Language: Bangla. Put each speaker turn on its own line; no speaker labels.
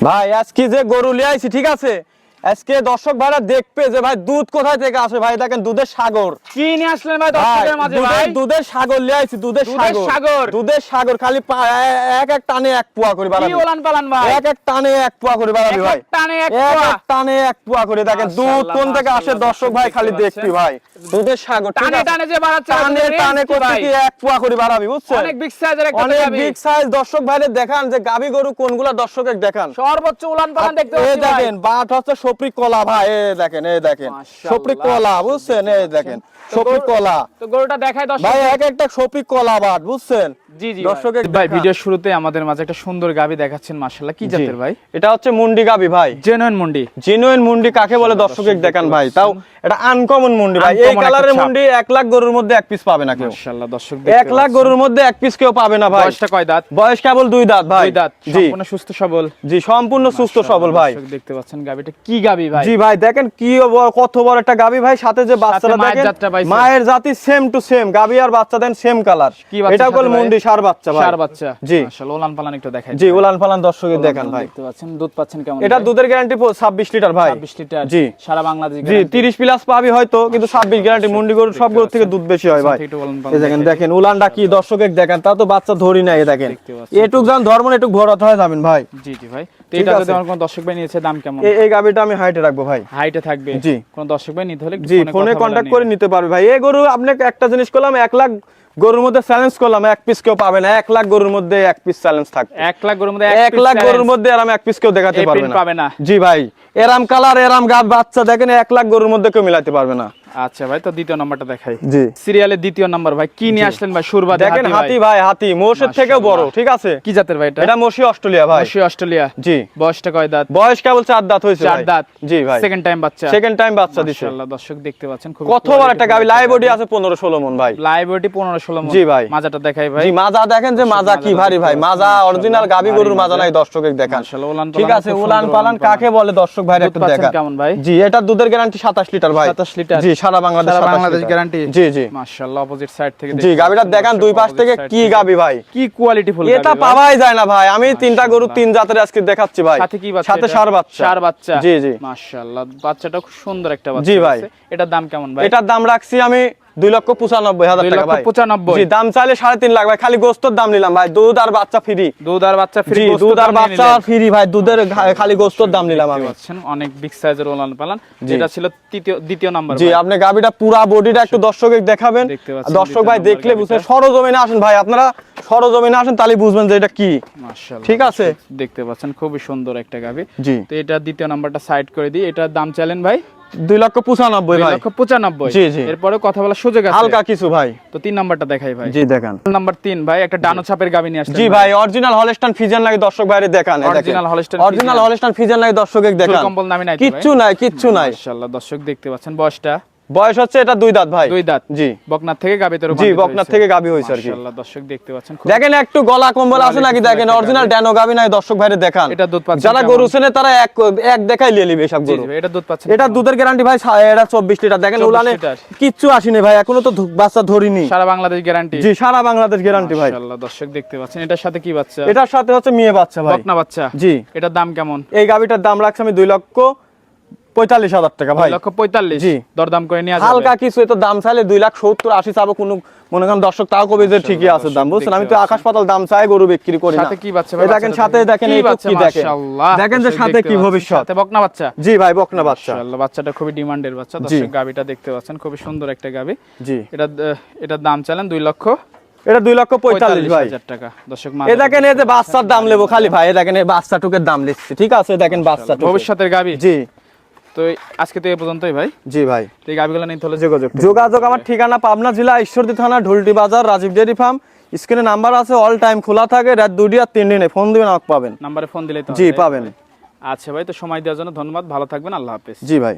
ভাই আজকে যে গরু লিয়ে আইছি ঠিক আছে? আজকে দর্শক ভাইরা দেখবে যে ভাই দুধ কোথায় থেকে আসে? ভাই দেখেন দুধের সাগর।
কি নিয়ে আসলেন ভাই দর্শকের মাঝে ভাই?
দুধের- সাগর লিয়ে আইছি দুধের সাগর।
সাগর।
দুধের সাগর খালি এক এক টানে এক পুয়া করে
কি
বাড়াবি।
ওলান পালান ভাই?
এক এক টানে এক পুয়া করে বাড়াবি ভাই
এক টানে এক পোয়া।
এক টানে এক পুয়া করে। দেখেন দুধ কোন থেকে আসে? দর্শক ভাই খালি দেখবি ভাই। দুধের সাগর
টানে টানে যে বাড়াচ্ছে
টানে টানে
কি
করতে কি এক পুয়া করে বাড়াবি বুঝছেন?
অনেক বিগ সাইজের একটা
অনেক বিগ সাইজ দর্শক ভাইদের দেখান যে গাবি গরু কোনগুলা দর্শকের দেখান।
সর্বোচ্চ উলান পালান দেখতে
এই দেখেন বাট হচ্ছে সপ্রি কলা ভাই এই দেখেন এই দেখেন।
মাশাআল্লাহ।
কলা বুঝছেন? এই দেখেন
তো
কলা
তো গরুটা দেখায় দর্শক
ভাই এক একটা সপ্রি কলা বাট বুঝছেন?
জি জি
দর্শকের
ভাই
দেখান।
ভিডিওর শুরুতে আমাদের মাঝে একটা সুন্দর গাবি দেখাচ্ছেন মাশাআল্লাহ। কি জাতের ভাই?
এটা হচ্ছে মুন্ডি গাবি ভাই।
জেনুইন মুন্ডি।
জেনুইন মুন্ডি কাকে বলে দর্শকের দেখান ভাই? তাও এটা আনকমন মুন্ডি ভাই। এই কালারের মুন্ডি এক লাখ গরুর মধ্যে এক পিস পাবে না কেউ।
মাশাআল্লাহ দর্শক
এক লাখ গরুর মধ্যে এক পিস কেউ পাবে না ভাই।
বয়সটা কয় দাঁত?
বয়স কেবল দুই দাঁত ভাই।
দুই দাঁত। সম্পূর্ণ সুস্থ সবল।
জি সম্পূর্ণ সুস্থ সবল ভাই।
দেখতে পাচ্ছেন গাবিটা কি গাবি ভাই?
জি ভাই দেখেন কি কত বড় একটা গাবি ভাই। সাথে যে বাচ্চাটা
মায়ের
দেখেন মায়ের জাতি সেম টু সেম গাবি আর বাচ্চা দেন সেম কালার এটা মুন্ডি সার বাচ্চা ভাই।
চার বাচ্চা।
জি।
মাশাআল্লাহ ওলান পালান একটু দেখাই
জি উলান ফালান দর্শকের দেখান ভাই।
দেখতে পাচ্ছেন দুধ পাচ্ছেন কেমন
এটা দুধের গ্যারান্টি 26 লিটার ভাই।
26 লিটার
জি।
সারা বাংলাদেশ
জি 30 প্লাস পাবি হয়তো কিন্তু 26 গ্যারান্টি মুন্ডি গরু সব গরু থেকে দুধ বেশি হয় ভাই।
একটু উলান পালান
এই দেখেন দেখেন উলানটা কি দর্শকের দেখেন তা তো বাচ্চা ধরি এই দেখেন। এটুক এটুক ভরাতে হয় যাবেন ভাই।
জি জি ভাই। তো এটা যদি আমার কোনো দর্শক ভাই নিয়েছে দাম কেমন?
এই- গাবিটা আমি হাইটে রাখব ভাই।
হাইটে থাকবে?
জি।
কোন দর্শক ভাই নিতে হলে
জি
ফোনে
কন্ট্যাক্ট করে নিতে পারবে ভাই। এই গরু আপনাকে একটা জিনিস করলাম এক লাখ গরুর মধ্যে চ্যালেঞ্জ করলাম এক পিস কেউ পাবে না এক লাখ গরুর মধ্যে এক পিস চ্যালেঞ্জ থাকবে
এক লাখ গরুর মধ্যে
এক লাখ গরুর মধ্যে এরাম এক পিস কেউ দেখাতে পারবে না।
পাবে না।
জি ভাই এরাম কালার এরাম গাছ বাচ্চা দেখেন এক লাখ গরুর মধ্যে কেউ মিলাতে পারবে না।
আচ্ছা ভাই তো দ্বিতীয় নাম্বারটা দেখাই।
জি।
সিরিয়ালের দ্বিতীয় নাম্বার ভাই কি নিয়ে আসলেন ভাই? সুরবাদে
দেখেন
হাতি ভাই।
হাতি। মোষের থেকেও বড় ঠিক আছে?
কি জাতের ভাই এটা?
এটা মসি অস্ট্রেলিয়া ভাই।
অবশ্যই অস্ট্রেলিয়া।
জি।
বয়সটা কয় দাঁত?
বয়স কেবল চার দাঁত হয়েছে
চার দাঁত।
জি ভাই।
সেকেন্ড টাইম বাচ্চা।
সেকেন্ড টাইম বাচ্চা দিছে।
মাশাআল্লাহ দর্শক দেখতে পাচ্ছেন খুব
কত বড় একটা গাবি। লাইভ বডি আছে পনেরো ষোলো মন ভাই।
লাইভ ওটি 15 16 মণ
জি ভাই।
মাজাটা দেখাই ভাই।
জি মাজা দেখেন যে মাজা কি ভারী ভাই। মাজা অরিজিনাল গাবি গরুর মাজা নাই দর্শকের দেখান।
মাশাআল্লাহ উলান
ঠিক আছে উলান পালান কাকে বলে দর্শক ভাই একটু দেখান।
কেমন ভাই?
জি এটা দুধের গ্যারান্টি 27 লিটার ভাই।
27 লিটার।
জি সারা বাংলাদেশ
বাংলাদেশ গ্যারান্টি
জি জি।
মাশাআল্লাহ অপোজিট সাইড থেকে
জি গাবিটা দেখেন দুই পাশ থেকে কি গাবি ভাই?
কি কোয়ালিটি ফুল
এটা পাওয়াই যায় না ভাই। আমি তিনটা গরু তিন জাতের আজকে দেখাচ্ছি ভাই।
সাথে কি বাচ্চা
সাথে সার বাচ্চা।
সার বাচ্চা।
জি জি।
মাশাআল্লাহ বাচ্চাটা খুব সুন্দর একটা বাচ্চা
জি ভাই।
এটার দাম কেমন ভাই?
এটার দাম রাখছি আমি দুই লক্ষ পঁচানব্বই হাজার টাকা ভাই।
পঁচানব্বই।
দাম চাইলে সাড়ে তিন লাখ ভাই। খালি গোস্তর দাম নিলাম ভাই। দুধ আর বাচ্চা ফ্রি
দুধ আর বাচ্চা ফ্রি
দুধ আর বাচ্চা ফ্রি ভাই। দুধের খালি গোস্তর দাম নিলাম আমি।
অনেক বিগ সাইজের ওলান পালান। যেটা ছিল তৃতীয় দ্বিতীয় নাম্বার
জি আপনি গাবিটা পুরা বডিটা একটু দর্শকে দেখাবেন। দর্শক ভাই দেখলে
গাবিটা।
সরজমিনে আসেন ভাই। আপনারা সরজমিনে আসেন তাহলে বুঝবেন যে এটা কি।
মাশাআল্লাহ
ঠিক আছে।
দেখতে পাচ্ছেন খুবই সুন্দর একটা গাবি
জি।
তো এটা দ্বিতীয় নাম্বারটা সাইড করে দিই। এটার দাম চাইলেন ভাই?
দুই লক্ষ পঁচানব্বই ভাই।
লক্ষ পঁচানব্বই।
জি, জি।
এরপরে কথা বলার সুযোগ আছে।
হালকা কিছু ভাই।
তো তিন নাম্বারটা দেখাই ভাই।
জি দেখান।
নাম্বার তিন ভাই একটা ডানো ছাপের গাবি নিয়ে আসছে
জি ভাই। অরিজিনাল হলস্টান ফিজান লাগে দর্শক ভাইরে দেখান
original Holstein
original. Holstein Friesian লাগে দর্শক দেখান।
কম্বল নামে নাই
কিচ্ছু নাই কিচ্ছু নাই।
মাশাআল্লাহ দর্শক দেখতে পাচ্ছেন বয়সটা।
বয়স হচ্ছে এটা দুই দাঁত ভাই।
দুই দাঁত।
জি।
বকনার থেকে গাবিতে
জি বকনার থেকে গাবি হয়েছে আর কি।
মাশাআল্লাহ দর্শক দেখতে পাচ্ছেন
দেখেন একটু গলা কম্বল আছে নাকি? দেখেন অরিজিনাল ড্যানো গাবি নাই দর্শক ভাইরে দেখান।
এটা দুধ পাচ্ছেন
যারা গরু চেনে তারা এক এক দেখাই লিয়ে নিবে সব গরু।
জি এটা দুধ পাচ্ছেন
এটা দুধের গ্যারান্টি ভাই এটা চব্বিশ লিটার। দেখেন উলানে কিচ্ছু আসেনি ভাই এখনও তো বাচ্চা ধরিনি।
সারা বাংলাদেশ গ্যারান্টি
জি সারা বাংলাদেশ গ্যারান্টি ভাই।
মাশাআল্লাহ দর্শক দেখতে পাচ্ছেন। এটার সাথে কি বাচ্চা?
এটার সাথে হচ্ছে মেয়ে বাচ্চা ভাই।
বকনা বাচ্চা।
জি।
এটার দাম কেমন?
এই গাবিটার দাম রাখছি আমি দুই লক্ষ পঁয়তাল্লিশ হাজার টাকা ভাই।
লক্ষ পঁয়তাল্লিশ।
জি।
দরদাম করে নিয়ে
হালকা কিছু তো দাম চাইলে দুই লাখ সত্তর আশি চাবো কোনো মনে করেন দর্শক তাও কবে যে ঠিকই আছে দাম বুঝছেন? আমি তো আকাশ পাতাল দাম চাই গরু বিক্রি করি
সাথে কি বাচ্চা ভাই?
দেখেন সাথে দেখেন এই কি দেখেন? দেখেন যে সাথে
দেখতে
কি
পাচ্ছেন,
ভবিষ্যৎ।
সাথে বকনা বাচ্চা?
জি ভাই বকনা বাচ্চা।
মাশাআল্লাহ বাচ্চাটা খুবই ডিমান্ডের বাচ্চা দর্শক গাবিটা দেখতে পাচ্ছেন খুবই সুন্দর একটা গাবি
জি।
এটা এটার দাম চালেন দুই লক্ষ
এটা দুই লক্ষ পঁয়তাল্লিশ ভাই।
টাকা। দর্শক
এ দেখেন এই যে বাচ্চার দাম লেবো খালি ভাই এ দেখেন এই বাচ্চাটুকের দাম লিখছি ঠিক আছে দেখেন বাচ্চা
ভবিষ্যতের গাবি
জি।
তো আজকে তো এই পর্যন্তই ভাই।
জি ভাই।
তো এই গাবিগুলো নিতে হলে যোগাযোগ
যোগাযোগ আমার ঠিকানা পাবনা জেলা ঈশ্বরদী থানা ঢুলটি বাজার রাজীব ডেয়ারি ফার্ম। স্ক্রিনে নাম্বার আছে অল টাইম খোলা থাকে রাত দুটি আর তিন দিনে। ফোন দিবেন আমাকে পাবেন।
নাম্বারে ফোন দিলে তো
জি পাবেন।
আচ্ছা ভাই তো সময় দেওয়ার জন্য ধন্যবাদ। ভালো থাকবেন আল্লাহ হাফেজ।
জি ভাই।